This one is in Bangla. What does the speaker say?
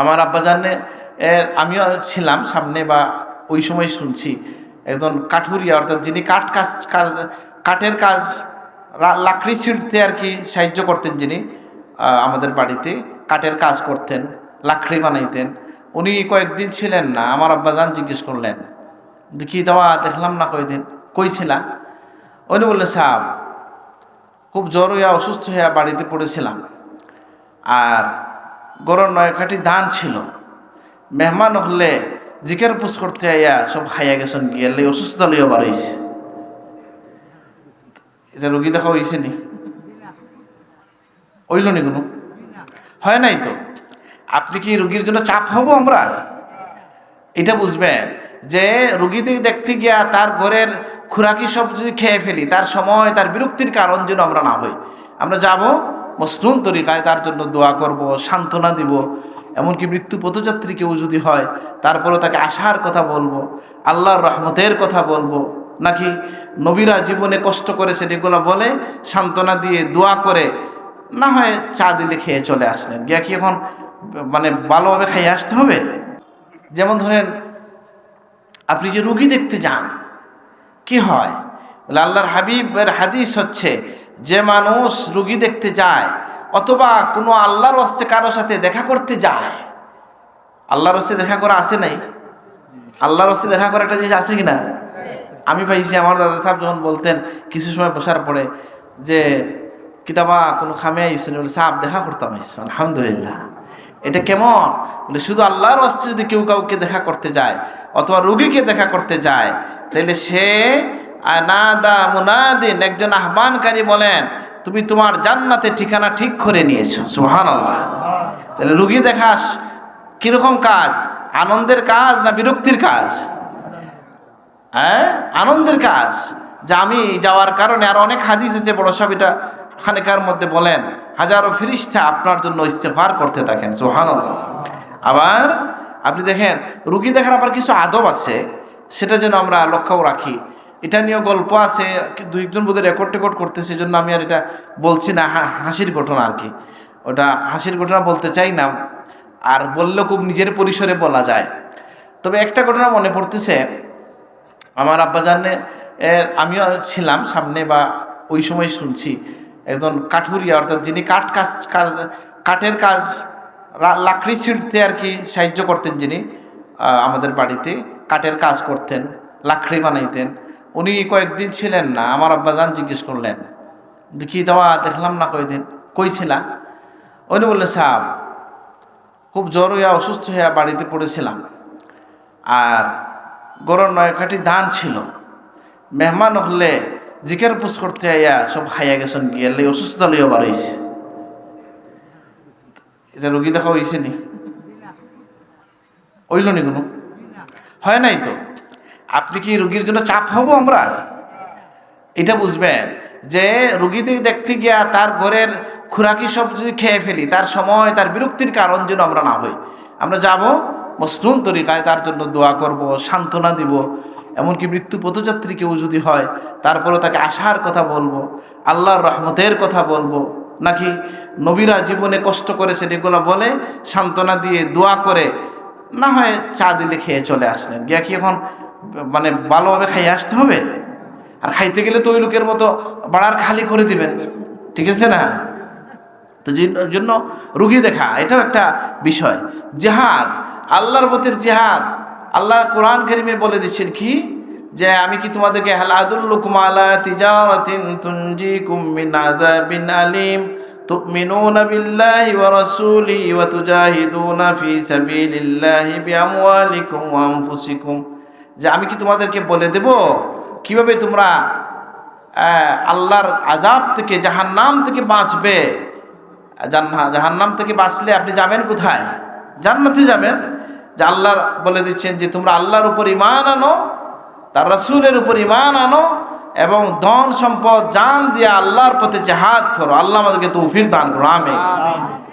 আমার আব্বা জানে এর আমিও ছিলাম সামনে বা ওই সময় শুনছি, একজন কাঠুরিয়া, অর্থাৎ যিনি কাঠ কাজ কাঠের কাজ লাকড়ি ছিঁড়তে আর কি সাহায্য করতেন যিনি আমাদের বাড়িতে, কাঠের কাজ করতেন, লাকড়ি বানাইতেন, উনি কয়েকদিন ছিলেন না, আমার আব্বা যান জিজ্ঞেস করলেন, দেখি দেওয়া দেখলাম না কয়দিন? কই ছিলা উনি বললেন, সাহেব, খুব জ্বর হইয়া অসুস্থ হইয়া বাড়িতে পড়েছিলাম। আর গরম নয়খাটি ধান ছিল। মেহমান হলে জিকের পুষ করতে আইয়া সব খাইয়া গেছেন, গিয়ে অসুস্থতা লইয়া বাড়াইছে এটা রুগী দেখা হয়েছে নি? ওইল নি কোনো? হয় নাই তো? আপনি কি রুগীর জন্য চাপ হব আমরা? এটা বুঝবেন যে রুগীদের দেখতে গিয়া তার ঘরের খুরাকি সব যদি খেয়ে ফেলি, তার সময়, তার বিরক্তির কারণ যেন আমরা না হই। আমরা যাব মসনুন তরিকায় তার জন্য দোয়া করব, সান্ত্বনা দিব। এমনকি মৃত্যু পথযাত্রী কেউ যদি হয় তারপরে তাকে আশার কথা বলব, আল্লাহর রহমতের কথা বলব। নাকি নবীরা জীবনে কষ্ট করেছেন এগুলো বলে, সান্ত্বনা দিয়ে দোয়া করে, না হয় চা দিলে খেয়ে চলে আসলেন। গিয়া কি এখন মানে ভালোভাবে খাইয়ে আসতে হবে? যেমন ধরেন, আপনি যে রুগী দেখতে যান, কি হয়? আল্লাহর হাবিবের হাদিস হচ্ছে যে মানুষ রুগী দেখতে যায়, অথবা কোনো আল্লাহর হস্তে কারোর সাথে দেখা করতে যায়, আল্লাহর হস্তে দেখা করা আছে নাই? আল্লাহর হস্তে দেখা করা একটা জিনিস আছে কি না আমি পাইছি, আমার দাদা সাহেব যখন বলতেন, কিছু সময় বসার পরে যে, কিতাবা কোনো খামে আইসেন বলে সাহেব দেখা করতাম আইসো আলহামদুলিল্লাহ। এটা কেমন? বলে, শুধু আল্লাহর হস্তে যদি কেউ কাউকে দেখা করতে যায়, অথবা রুগীকে দেখা করতে যায় তাহলে সে মুনাদিন, একজন আহ্বানকারী বলেন, তুমি তোমার জান্নাতে ঠিকানা ঠিক করে নিয়েছো। সুহান তাহলে রুগী দেখাস, কীরকম কাজ? আনন্দের কাজ না বিরক্তির কাজ? হ্যাঁ? আনন্দের কাজ। যে আমি যাওয়ার কারণে আর অনেক হাদিস আছে, বড় সাহেব এটা খানেকার মধ্যে বলেন, হাজারো ফিরিস্তা আপনার জন্য ইস্তেফার করতে থাকেন সোহান আবার আপনি দেখেন, রুগী দেখার আবার কিছু আদব আছে, সেটা যেন আমরা লক্ষ্যও রাখি। এটা নিয়েও গল্প আছে দুই একজন বোধহয় রেকর্ড টেকর্ড করতেছে জন্য আমি আর এটা বলছি না হাসির ঘটনা আর কি। ওটা হাসির ঘটনা বলতে চাই না, আর বললেও খুব নিজের পরিসরে বলা যায়। তবে একটা ঘটনা মনে পড়তেছে, আমার আব্বা জানে আমিও ছিলাম সামনে বা ওই সময় শুনছি, একজন কাঠুরিয়া, অর্থাৎ যিনি কাঠ কাজ, কাজ- কাঠের কাজ লাকড়ি ছিঁড়তে আর কি সাহায্য করতেন যিনি আমাদের বাড়িতে, কাঠের কাজ করতেন, লাকড়ি বানাইতেন। উনি কয়েকদিন ছিলেন না, আমার আব্বা যান জিজ্ঞেস করলেন। দেখি দেওয়া দেখলাম না কয়েকদিন কই ছিলা উনি বললেন সাহেব খুব জ্বর হইয়া অসুস্থ হইয়া বাড়িতে পড়েছিলাম। আর গরম নয়খাটি ধান ছিল। মেহমান হলে জিকের পুষ করতে আইয়া সব খাইয়া গেছেন, গিয়ে অসুস্থতা লইয়া বাড়াইছে। এটা রুগী দেখা হয়েছে নি? ওইল নি কোনো? হয় নাই তো? আপনি কি রুগীর জন্য চাপ হব আমরা? এটা বুঝবেন যে রুগীদের দেখতে গিয়া তার ঘরের খুরাকি সব যদি খেয়ে ফেলি, তার সময়, তার বিরক্তির কারণ যেন আমরা না হই। আমরা যাব মসনুন তরিকায় তার জন্য দোয়া করব, সান্ত্বনা দিব। এমনকি মৃত্যু পথযাত্রী কেউ যদি হয় তারপরে তাকে আশার কথা বলব, আল্লাহর রহমতের কথা বলব। নাকি নবীরা জীবনে কষ্ট করেছেন, এগুলো বলে সান্ত্বনা দিয়ে দোয়া করে, না হয় চা দিলে খেয়ে চলে আসলেন। গিয়া কি এখন মানে ভালোভাবে খাইয়ে আসতে হবে আর খাইতে গেলে তো ওই লোকের মতো বাড়ার খালি করে দিবেন ঠিক আছে না তো যে- জন্য রুগী দেখা এটাও একটা বিষয় জেহাদ আল্লাহর মতের জেহাদ আল্লাহ কোরআন করিমে বলে দিচ্ছেন কি যে আমি কি তোমাদেরকে হালাদুল্লুকুম আলা তিজারাতিন তুনজিকুম মিন আযাবিন আলিম تؤمنون بالله ورسوله وتجاهدون في سبيل الله بأموالكم وأنفسكم যে আমি কি তোমাদেরকে বলে দেব? কীভাবে তোমরা আল্লাহর আজাব থেকে জাহান্নাম থেকে বাঁচবে? জাহান্নাম থেকে বাঁচলে আপনি যাবেন কোথায়? জান্নাতে যাবেন। যে আল্লাহ বলে দিচ্ছেন যে তোমরা আল্লাহর উপর ইমান আনো, তার রসুলের উপর ইমান আনো এবং ধন সম্পদ, জান দিয়ে আল্লাহর পথে জাহাদ করো। আল্লাহ আমাদেরকে তৌফিক দান করো। আমি